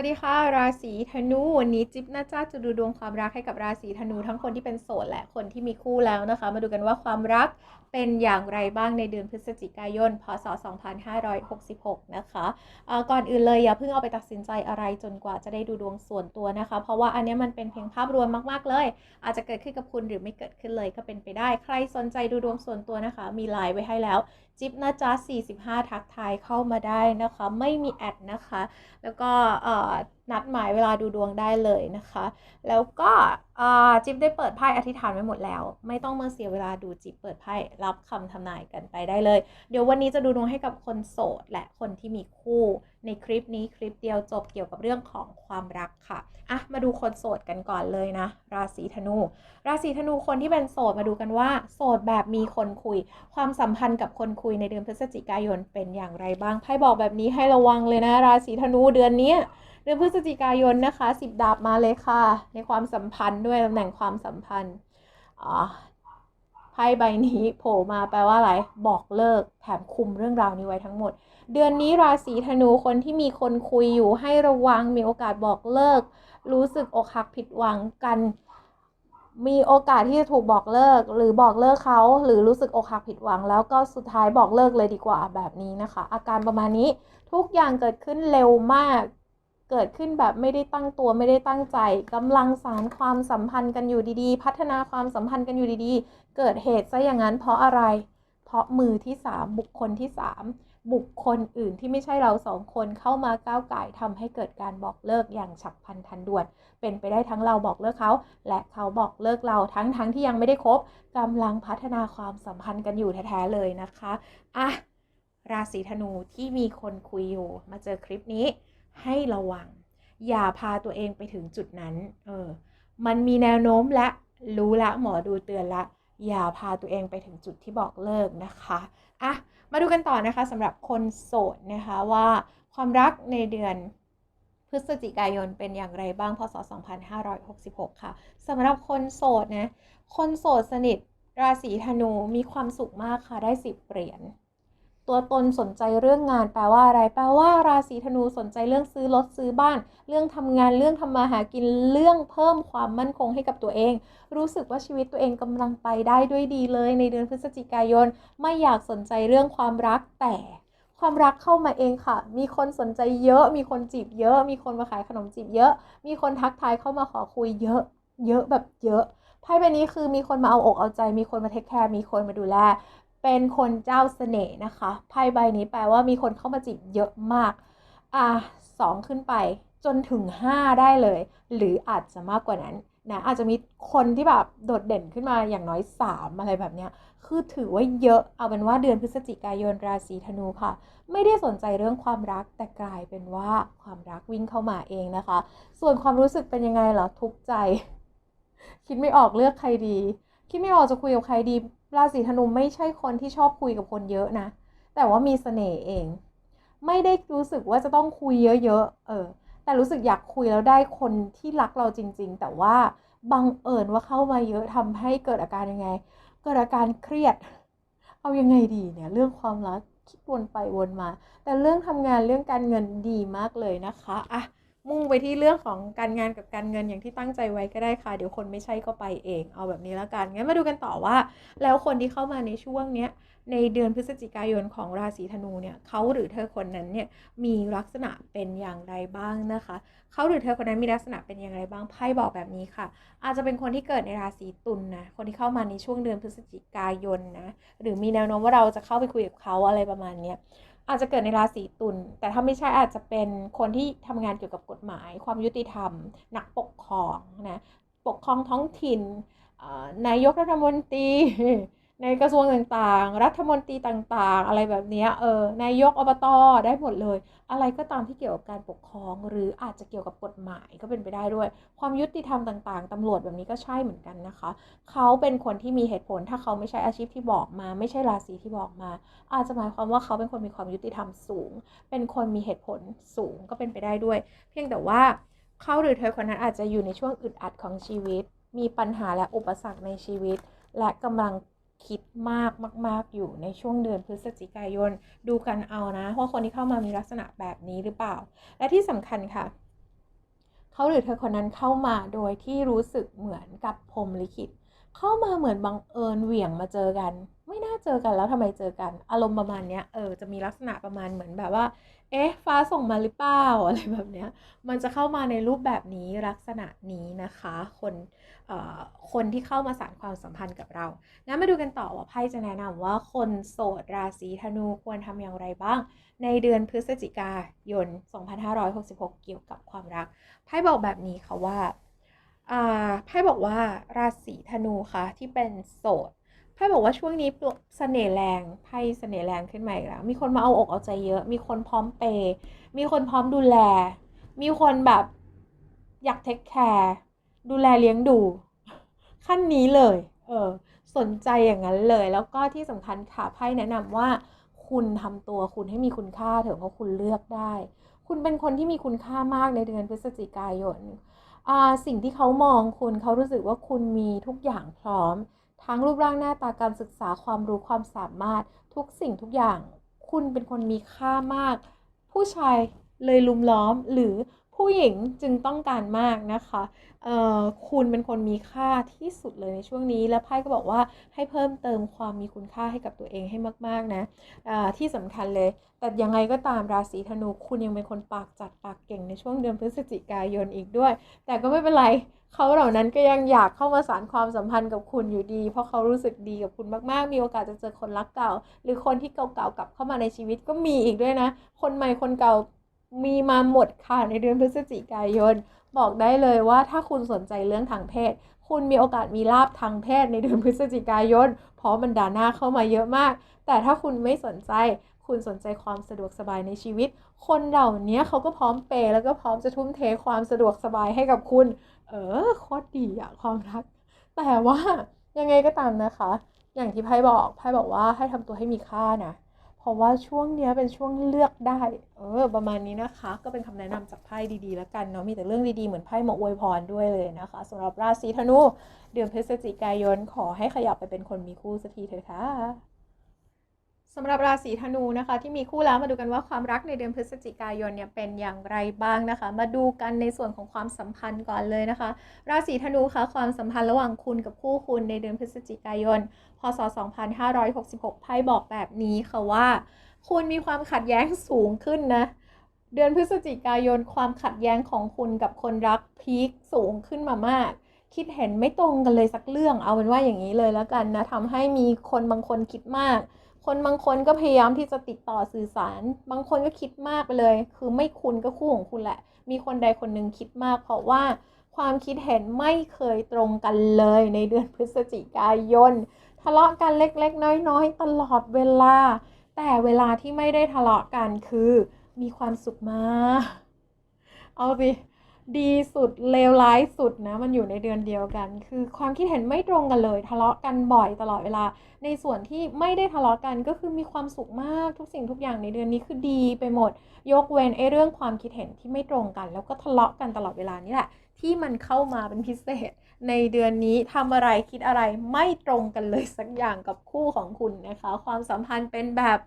สวัสดีค่ะ ราศีธนูวันนี้จิ๊บน่าจะจะดูดวงความรักให้กับราศีธนูทั้งคนที่เป็นโสดและคนที่มีคู่แล้วนะคะ มาดูกันว่าความรักเป็นอย่างไรบ้างในเดือนพฤศจิกายน พศ 2566 นะคะอ่าก่อนอื่นเลยอย่าเพิ่งเอาไปตัดสินใจอะไรจนกว่าจะได้ดูดวงส่วนตัวนะคะ เพราะว่าอันนี้มันเป็นเพียงภาพรวมมากๆเลย อาจจะเกิดขึ้นกับคุณหรือไม่เกิดขึ้นเลยก็เป็นไปได้ ใครสนใจดูดวงส่วนตัวนะคะ มีไลน์ไว้ให้แล้ว จิ๊บนะจ๊ะ45 ทักทายเข้ามาได้นะคะ ไม่มีแอดนะคะ แล้วก็เออ นัดหมายเวลาดูดวงได้เลยนะคะ แล้วก็จิ๊บได้เปิดไพ่อธิษฐานไว้หมดแล้ว ไม่ต้องมาเสียเวลาดูจิ๊บเปิดไพ่รับคำทำนายกันไปได้เลย เดี๋ยววันนี้จะดูดวงให้กับคนโสด และคนที่มีคู่ในคลิปนี้คลิปเดียวจบเกี่ยวกับเรื่องของความรักค่ะอะมาดูคนโสดกันก่อนเลยนะ ราศีธนู ราศีธนูคนที่เป็นโสดมาดูกันว่า โสดแบบมีคนคุย ความสัมพันธ์กับคนคุยในเดือนพฤศจิกายนเป็นอย่างไรบ้างไพ่บอกแบบนี้ให้ระวังเลยนะ ราศีธนูเดือนนี้เดือนพฤศจิกายนนะคะสิบดาบมาเลยค่ะ ในความสัมพันธ์ด้วยตำแหน่งความสัมพันธ์ไพ่ใบนี้โผล่มาแปลว่าอะไร บอกเลิกแถมคุมเรื่องราวนี้ไว้ทั้งหมด เดือนนี้ราศีธนูคนที่มีคนคุยอยู่ให้ระวังมีโอกาสบอกเลิก รู้สึกอกหักผิดหวังกัน มีโอกาสที่จะถูกบอกเลิก หรือบอกเลิกเขาหรือรู้สึกอกหักผิดหวัง แล้วก็สุดท้ายบอกเลิกเลยดีกว่าแบบนี้นะคะ อาการประมาณนี้ทุกอย่างเกิดขึ้นเร็วมาก เกิดขึ้นแบบไม่ได้ตั้งตัวไม่ได้ตั้งใจกำลังสารความสัมพันธ์กันอยู่ดีๆ พัฒนาความสัมพันธ์กันอยู่ดีๆ เกิดเหตุซะอย่างนั้นเพราะอะไร เพราะมือที่สามบุคคลที่สามบุคคลอื่นที่ไม่ใช่เราสองคนเข้ามาก้าวไก่ายทำให้เกิดการบอกเลิกอย่างฉับพลันทันด่วน เป็นไปได้ทั้งเราบอกเลิกเขา และเขาบอกเลิกเราทั้งทั้งที่ยังไม่ได้คบกำลังพัฒนาความสัมพันธ์กันอยู่แท้ๆเลยนะคะอะราศีธนูที่มีคนคุยอยู่มาเจอคลิปนี้ ให้ระวัง อย่าพาตัวเองไปถึงจุดนั้น เออ มันมีแนวโน้มและรู้ละหมอดูเตือนละ อย่าพาตัวเองไปถึงจุดที่บอกเลิกนะคะอะมาดูกันต่อนะคะสำหรับคนโสดนะคะว่าความรักในเดือนพฤศจิกายนเป็นอย่างไรบ้างพศ 2566 ค่ะสำหรับคนโสดนะ คนโสดสนิทราศีธนูมีความสุขมากค่ะได้สิบเหรียญ ตัวตนสนใจเรื่องงาน แปลว่าอะไรแปลว่า ราศีธนูสนใจเรื่องซื้อรถซื้อบ้าน เรื่องทำงานเรื่องทำมาหากินเรื่องเพิ่มความมั่นคงให้กับตัวเอง รู้สึกว่าชีวิตตัวเองกำลังไปได้ด้วยดีเลย ในเดือนพฤศจิกายน ไม่อยากสนใจเรื่องความรักแต่ความรักเข้ามาเองค่ะ มีคนสนใจเยอะ มีคนจีบเยอะ มีคนมาขายขนมจีบเยอะ มีคนทักทายเข้ามาขอคุยเยอะ เยอะแบบเยอะ ไพ่ใบนี้คือมีคนมาเอาอกเอาใจ มีคนมาเทคแคร์ มีคนมาดูแล เป็นคนเจ้าเสน่ห์นะคะไพ่ใบนี้แปลว่ามีคนเข้ามาจีบเยอะมาก อะสองขึ้นไปจนถึง 5 ได้เลย หรืออาจจะมากกว่านั้นนะอาจจะมีคนที่แบบโดดเด่นขึ้นมาอย่างน้อย 3 อะไรแบบเนี้ยคือถือว่าเยอะเอาเป็นว่าเดือนพฤศจิกายนราศีธนูค่ะ ไม่ได้สนใจเรื่องความรักแต่กลายเป็นว่าความรักวิ่งเข้ามาเองนะคะ ส่วนความรู้สึกเป็นยังไงเหรอทุกใจ คิดไม่ออกเลือกใครดี คิดไม่ออกจะคุยกับใครดี ราศีธนูไม่ใช่คนที่ชอบคุยกับคนเยอะนะ แต่ว่ามีเสน่ห์เอง ไม่ได้รู้สึกว่าจะต้องคุยเยอะๆ เออ แต่รู้สึกอยากคุยแล้วได้คนที่รักเราจริง ๆ แต่ว่าบังเอิญว่าเข้ามาเยอะทำให้เกิดอาการยังไง เกิดอาการเครียด เอายังไงดีเนี่ย เรื่องความรักคิดวนไปวนมา แต่เรื่องทำงานเรื่องการเงินดีมากเลยนะคะ อะ มุ่งไปที่เรื่องของการงานกับการเงินอย่างที่ตั้งใจไว้ก็ได้ค่ะ เดี๋ยวคนไม่ใช่ก็ไปเอง เอาแบบนี้แล้วกัน งั้นมาดูกันต่อว่า แล้วคนที่เข้ามาในช่วงเนี้ยในเดือนพฤศจิกายนของราศีธนูเนี่ยเขาหรือเธอคนนั้นเนี่ยมีลักษณะเป็นอย่างไรบ้างนะคะเขาหรือเธอคนนั้นมีลักษณะเป็นอย่างไรบ้างไพ่บอกแบบนี้ค่ะ อาจจะเป็นคนที่เกิดในราศีตุลนนะคนที่เข้ามาในช่วงเดือนพฤศจิกายนนะหรือมีแนวโน้มว่าเราจะเข้าไปคุยกับเขาอะไรประมาณเนี้ย อาจจะเกิดในราศีตุลแต่ถ้าไม่ใช่อาจจะเป็นคนที่ทำงานเกี่ยวกับกฎหมาย ความยุติธรรม นักปกครองนะปกครองท้องถิ่นนายกรัฐมนตรี ในกระทรวงต่างๆ รัฐมนตรีต่างๆ อะไรแบบนี้เออนายกอบตได้หมดเลย อะไรก็ตามที่เกี่ยวกับการปกครอง หรืออาจจะเกี่ยวกับกฎหมายก็เป็นไปได้ด้วย ความยุติธรรมต่างๆตำรวจแบบนี้ก็ใช่เหมือนกันนะคะ เขาเป็นคนที่มีเหตุผล ถ้าเขาไม่ใช่อาชีพที่บอกมา ไม่ใช่ราศีที่บอกมา อาจจะหมายความว่าเขาเป็นคนมีความยุติธรรมสูง เป็นคนมีเหตุผลสูงก็เป็นไปได้ด้วย เพียงแต่ว่าเขาหรือเธอคนนั้นอาจจะอยู่ในช่วงอึดอัดของชีวิต มีปัญหาและอุปสรรคในชีวิต และกำลัง คิดมากมาก ๆ อยู่ในช่วงเดือนพฤศจิกายน ดูกันเอานะว่าคนที่เข้ามามีลักษณะแบบนี้หรือเปล่า และที่สำคัญค่ะ เขาหรือเธอคนนั้นเข้ามาโดยที่รู้สึกเหมือนกับพรหมลิขิต เข้ามาเหมือนบังเอิญเหวี่ยงมาเจอกัน ไม่น่าเจอกันแล้วทำไมเจอกัน อารมณ์ประมาณเนี้ยเออจะมีลักษณะประมาณเหมือนแบบว่า เอ๊ะ ฟ้าส่งมาหรือเปล่าอะไรแบบเนี้ย มันจะเข้ามาในรูปแบบนี้ลักษณะนี้นะคะ คนเอ่อคนที่เข้ามาสานความสัมพันธ์กับเรา งั้นมาดูกันต่อว่าไพ่จะแนะนำว่าคนโสดราศีธนูควรทำอย่างไรบ้าง ในเดือนพฤศจิกายน 2566 เกี่ยวกับความรัก ไพ่บอกแบบนี้ค่ะว่าอ่าไพ่บอกว่าราศีธนูค่ะที่เป็นโสด พ่บอกว่าช่วงนี้ปลุกเสน่ห์แรงไพ่เสน่ห์แรงขึ้นมาอีกแล้ว มีคนมาเอาอกเอาใจเยอะ มีคนพร้อมเปย์มีคนพร้อมดูแล มีคนแบบอยากเทคแคร์ดูแลเลี้ยงดู ขั้นนี้เลย เออ สนใจอย่างนั้นเลย แล้วก็ที่สำคัญค่ะไพ่แนะนำว่า คุณทำตัวคุณให้มีคุณค่าเถอะเพราะคุณเลือกได้ คุณเป็นคนที่มีคุณค่ามากในเดือนพฤศจิกายนอ่าสิ่งที่เขามองคุณเขารู้สึกว่าคุณมีทุกอย่างพร้อม ทั้งรูปร่างหน้าตาการศึกษาความรู้ความสามารถทุกสิ่งทุกอย่าง คุณเป็นคนมีค่ามาก ผู้ชายเลยลุมล้อมหรือ ผู้หญิงจึงต้องการมากนะคะเอ่อคุณเป็นคนมีค่าที่สุดเลยในช่วงนี้ และไพ่ก็บอกว่าให้เพิ่มเติมความมีคุณค่าให้กับตัวเองให้มาก ๆ นะอ่าที่สำคัญเลย แต่ยังไงก็ตามราศีธนูคุณยังเป็นคนปากจัดปากเก่งในช่วงเดือนพฤศจิกายนอีกด้วย แต่ก็ไม่เป็นไรเขาเหล่านั้นก็ยังอยากเข้ามาสานความสัมพันธ์กับคุณอยู่ดี เพราะเขารู้สึกดีกับคุณมากๆ มีโอกาสจะเจอคนรักเก่า หรือคนที่เก่าๆกลับเข้ามาในชีวิตก็มีอีกด้วยนะ คนใหม่คนเก่า มีมาหมดค่ะในเดือนพฤศจิกายน บอกได้เลยว่าถ้าคุณสนใจเรื่องทางเพศ คุณมีโอกาสมีลาบทางเพศในเดือนพฤศจิกายน เพราะบรรดาหน้าเข้ามาเยอะมาก แต่ถ้าคุณไม่สนใจ คุณสนใจความสะดวกสบายในชีวิต คนเหล่านี้เขาก็พร้อมเปย์แล้วก็พร้อมจะทุ่มเทความสะดวกสบายให้กับคุณ เออโคตรดีอะความรัก แต่ว่ายังไงก็ตามนะคะ อย่างที่ไพ่บอกไพ่บอกว่าให้ทำตัวให้มีค่านะ เพราะว่าช่วงนี้เป็นช่วงเลือกได้ เออ ประมาณนี้นะคะ ก็เป็นคำแนะนำจากไพ่ดีๆ แล้วกันเนาะ มีแต่เรื่องดีๆ เหมือนไพ่มาอวยพรด้วยเลยนะคะสำหรับราศีธนู เดือนพฤศจิกายน ขอให้ขยับไปเป็นคนมีคู่สักทีเถอะค่ะสำหรับราศีธนูนะคะ ที่มีคู่แล้วมาดูกันว่าความรักในเดือนพฤศจิกายนเนี่ยเป็นอย่างไรบ้างนะคะ มาดูกันในส่วนของความสัมพันธ์ก่อนเลยนะคะ ราศีธนูคะความสัมพันธ์ระหว่างคุณกับคู่คุณในเดือนพฤศจิกายน พศ 2566 ไพ่บอกแบบนี้ค่ะว่า คุณมีความขัดแย้งสูงขึ้นนะ เดือนพฤศจิกายนความขัดแย้งของคุณกับคนรักพีคสูงขึ้นมามาก คิดเห็นไม่ตรงกันเลยสักเรื่อง เอาเป็นว่าอย่างนี้เลยแล้วกันนะทำให้มีคนบางคนคิดมาก คนบางคนก็พยายามที่จะติดต่อสื่อสาร บางคนก็คิดมากไปเลย คือไม่คุณก็คู่ของคุณแหละ มีคนใดคนหนึ่งคิดมาก เพราะว่าความคิดเห็นไม่เคยตรงกันเลยในเดือนพฤศจิกายน ทะเลาะกันเล็กๆ น้อยๆ ตลอดเวลา แต่เวลาที่ไม่ได้ทะเลาะกันคือ มีความสุขมาก เอาสิ ดีสุดเลวร้ายสุดนะ มันอยู่ในเดือนเดียวกัน คือความคิดเห็นไม่ตรงกันเลย ทะเลาะกันบ่อยตลอดเวลา ในส่วนที่ไม่ได้ทะเลาะกันก็คือมีความสุขมากทุกสิ่งทุกอย่างในเดือนนี้คือดีไปหมด ยกเว้นไอ้เรื่องความคิดเห็นที่ไม่ตรงกัน แล้วก็ทะเลาะกันตลอดเวลานี่แหละ ที่มันเข้ามาเป็นพิเศษ ในเดือนนี้ทำอะไรคิดอะไรไม่ตรงกันเลยสักอย่างกับคู่ของคุณนะคะ ความสัมพันธ์เป็นแบบ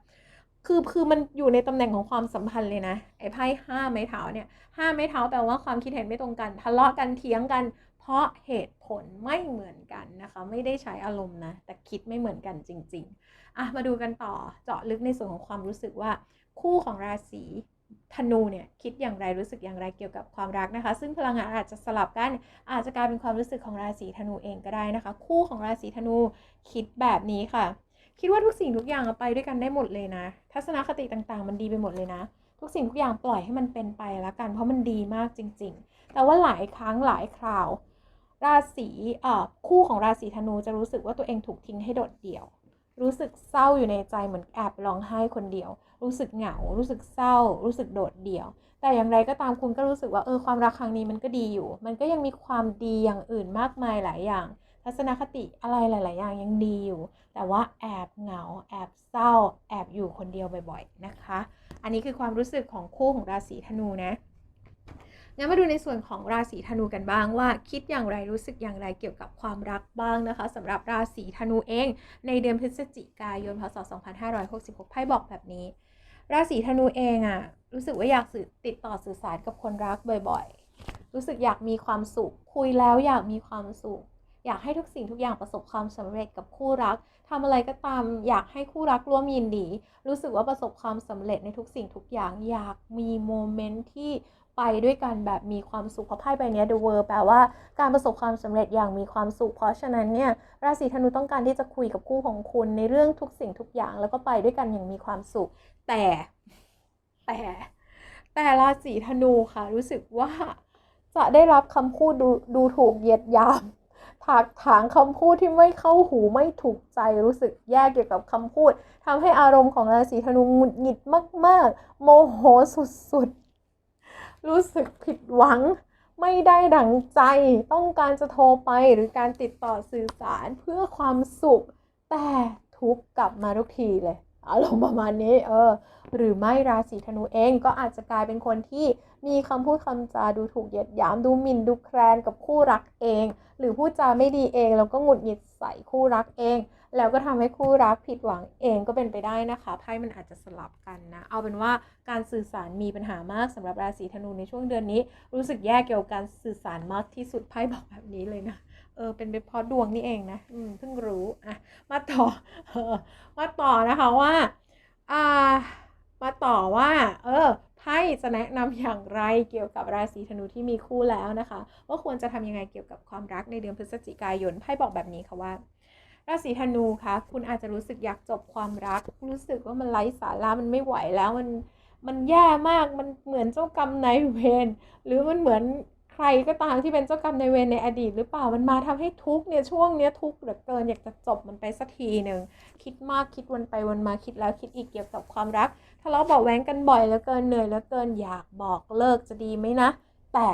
คือคือมันอยู่ในตำแหน่งของความสัมพันธ์เลยนะไอ้ไพ่ห้าไม้เท้าเนี่ยห้าไม้เท้าแปลว่าความคิดเห็นไม่ตรงกัน ทะเลาะกันเถียงกัน เพราะเหตุผลไม่เหมือนกันนะคะ ไม่ได้ใช้อารมณ์นะ แต่คิดไม่เหมือนกันจริง ๆอะมาดูกันต่อเจาะลึกในส่วนของความรู้สึกว่า คู่ของราศีธนูเนี่ยคิดอย่างไรรู้สึกอย่างไรเกี่ยวกับความรักนะคะ ซึ่งพลังงานอาจจะสลับกัน อาจจะกลายเป็นความรู้สึกของราศีธนูเองก็ได้นะคะ คู่ของราศีธนูคิดแบบนี้ค่ะ คิดว่าทุกสิ่งทุกอย่างไปด้วยกันได้หมดเลยนะ ทัศนคติต่างๆ มันดีไปหมดเลยนะ ทุกสิ่งทุกอย่างปล่อยให้มันเป็นไปแล้วกัน เพราะมันดีมากจริง ๆ แต่ว่าหลายครั้งหลายคราว ราศีเอ่อคู่ของราศีธนูจะรู้สึกว่าตัวเองถูกทิ้งให้โดดเดี่ยว รู้สึกเศร้าอยู่ในใจเหมือนแอบร้องไห้คนเดียว รู้สึกเหงา รู้สึกเศร้า รู้สึกโดดเดี่ยว แต่อย่างไรก็ตามคุณก็รู้สึกว่าเออความรักครั้งนี้มันก็ดีอยู่ มันก็ยังมีความดีอย่างอื่นมากมายหลายอย่าง ทัศนคติอะไรหลาย ๆ อย่างยังดีอยู่ แต่ว่าแอบเหงา แอบเศร้า แอบอยู่คนเดียวบ่อย ๆ นะคะ อันนี้คือความรู้สึกของคู่ของราศีธนูนะงั้นมาดูในส่วนของราศีธนูกันบ้างว่า คิดอย่างไรรู้สึกอย่างไรเกี่ยวกับความรักบ้างนะคะสำหรับราศีธนูเอง ในเดือนพฤศจิกายนพศ 2566 ไพ่บอกแบบนี้ ราศีธนูเองอะรู้สึกว่าอยากสื่อติดต่อสื่อสารกับคนรักบ่อย ๆ รู้สึกอยากมีความสุข คุยแล้วอยากมีความสุข อยากให้ทุกสิ่งทุกอย่างประสบความสำเร็จกับคู่รักทำอะไรก็ตาม อยากให้คู่รักร่วมยินดี รู้สึกว่าประสบความสำเร็จในทุกสิ่งทุกอย่าง อยากมีโมเมนต์ที่ไปด้วยกันแบบมีความสุขเพราะไพ่ใบนี้ The World แปลว่าการประสบความสำเร็จอย่างมีความสุข เพราะฉะนั้นเนี่ยราศีธนูต้องการที่จะคุยกับคู่ของคุณในเรื่องทุกสิ่งทุกอย่าง แล้วก็ไปด้วยกันอย่างมีความสุข แต่แต่แต่ราศีธนูค่ะ รู้สึกว่าจะได้รับคำพูดดูดูถูกเหยียดยาม ถากถางคำพูดที่ไม่เข้าหูไม่ถูกใจรู้สึกแย่เกี่ยวกับคำพูดทำให้อารมณ์ของราศีธนูหงุดหงิดมาก ๆ โมโหสุด ๆ รู้สึกผิดหวัง ไม่ได้ดังใจ ต้องการจะโทรไปหรือการติดต่อสื่อสารเพื่อความสุข แต่ทุกกลับมาทุกทีเลย อารมณ์ประมาณนี้เออหรือไม่ราศีธนูเองก็อาจจะกลายเป็นคนที่มีคำพูดคำจาดูถูกเหยียดหยามดูหมิ่นดูแคลนกับคู่รักเอง หรือพูดจาไม่ดีเองแล้วก็หงุดหงิดใส่คู่รักเอง แล้วก็ทำให้คู่รักผิดหวังเองก็เป็นไปได้นะคะไพ่มันอาจจะสลับกันนะ เอาเป็นว่าการสื่อสารมีปัญหามากสำหรับราศีธนูในช่วงเดือนนี้ รู้สึกแย่เกี่ยวกับการสื่อสารมากที่สุดไพ่บอกแบบนี้เลยนะ เออเป็นไปเพราะดวงนี่เองนะอืมเพิ่งรู้อะมาต่อเออมาต่อนะคะว่าอ่ามาต่อว่า เออไพ่จะแนะนำอย่างไรเกี่ยวกับราศีธนูที่มีคู่แล้วนะคะ ว่าควรจะทำยังไงเกี่ยวกับความรักในเดือนพฤศจิกายนไพ่บอกแบบนี้ค่ะว่าราศีธนูคะคุณอาจจะรู้สึกอยากจบความรัก รู้สึกว่ามันไร้สาระมันไม่ไหวแล้วมันมันแย่มากมันเหมือนเจ้ากรรมนายเวรหรือมันเหมือน ใครก็ตามที่เป็นเจ้ากรรมในเวรในอดีตหรือเปล่ามันมาทำให้ทุกข์เนี่ยช่วงเนี้ยทุกข์เหลือเกินอยากจะจบมันไปสักทีหนึ่งคิดมากคิดวนไปวนมาคิดแล้วคิดอีกเกี่ยวกับความรักทะเลาะเบาะแว้งกันบ่อยเหลือเกินเหนื่อยเหลือเกินอยากบอกเลิกจะดีไหมนะ แต่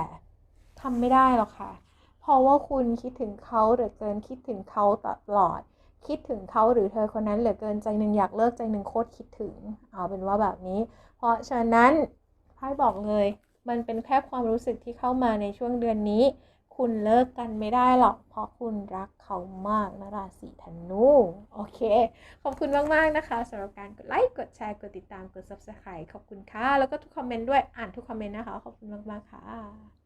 ทำไม่ได้หรอกค่ะ เพราะว่าคุณคิดถึงเขาเหลือเกินคิดถึงเขาตลอด คิดถึงเขาหรือเธอคนนั้นเหลือเกินใจหนึ่งอยากเลิกใจหนึ่งโคตรคิดถึง เอาเป็นว่าแบบนี้ เพราะฉะนั้นไพ่บอกเลย มันเป็นแค่ความรู้สึกที่เข้ามาในช่วงเดือนนี้ คุณเลิกกันไม่ได้หรอก เพราะคุณรักเขามากนะราศีธนู โอเค ขอบคุณมาก ๆ นะคะสำหรับการกดไลค์ กดแชร์ กดติดตาม กด subscribe ขอบคุณค่ะ แล้วก็ทุกคอมเมนต์ด้วย อ่านทุกคอมเมนต์นะคะ ขอบคุณมาก ๆ ค่ะ